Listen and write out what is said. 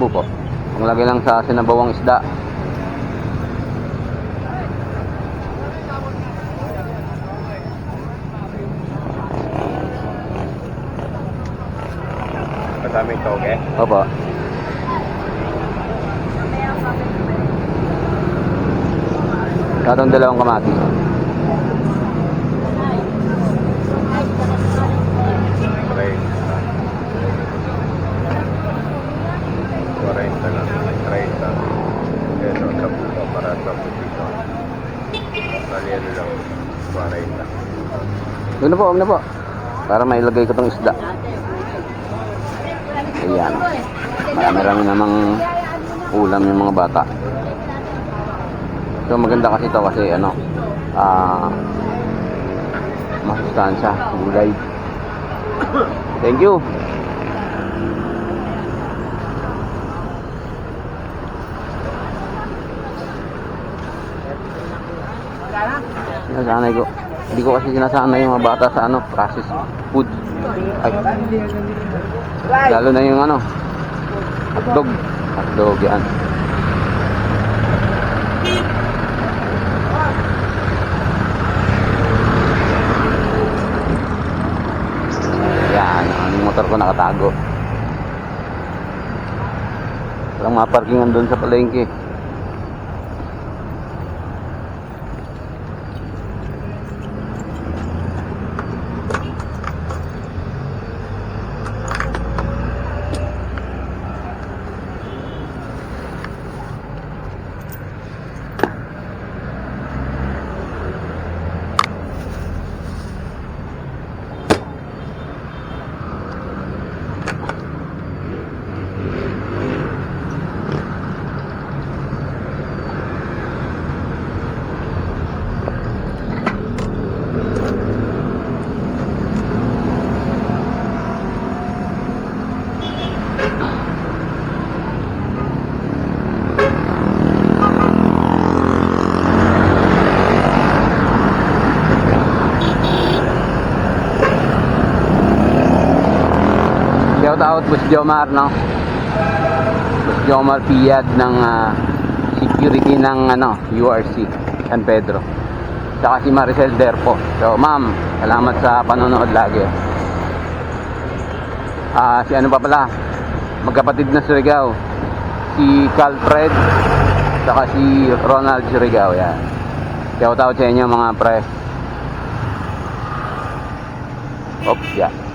bamboo po. Panglagay lang sa sinabawang isda. Madaming toge. Opo. Katong dalawang kamatis. 40 lang. 30. Peso sa puso para sa pusito. Bali ano lang. 40. Huwag na po, na po. Para mailagay ko tong isda. Ayan. Marami-rami namang ulam yung mga bata. So maganda kasi to kasi ano, ah, masustansya, gulay. Thank you. Sinasanay ko. Hindi ko kasi sinasanay yung mga bata sa ano, processed food. Ay. Lalo na yung ano, hotdog. Hotdog yan. Yan, ang motor ko nakatago. Walang maparkingan doon sa palengke. Shout out Boss Jomar, no? Boss Jomar Piad ng ah, security ng ano, URC San Pedro. Saka si Maricel Derpo. So, ma'am, salamat sa panonood lagi. Ah, si ano pa pala? Magkapatid na Surigao. Si Calfred saka si Ronald Surigao, yan. Shout out sa inyo mga pre. Oops, yeah.